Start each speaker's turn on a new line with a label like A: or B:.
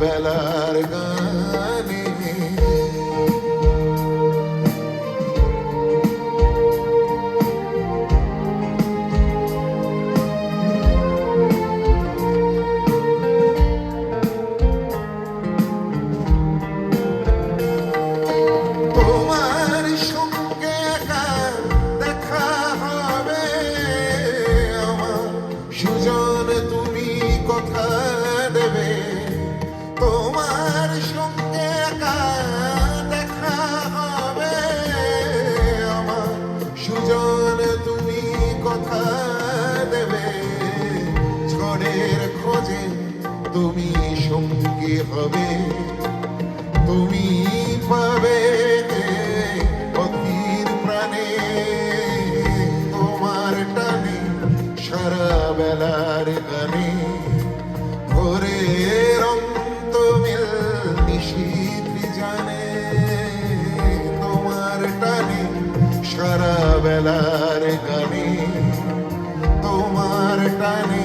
A: বেলার গানে ঝড়ের খোঁজে তুমি সঙ্গী হবে। তুমি পাবে অধীর প্রাণে তোমার টানে সারা বেলার গানে। ভোরের অন্ত মিল নিশীত জানে তোমার টানে সারা বেলার গানে। তোমার টানে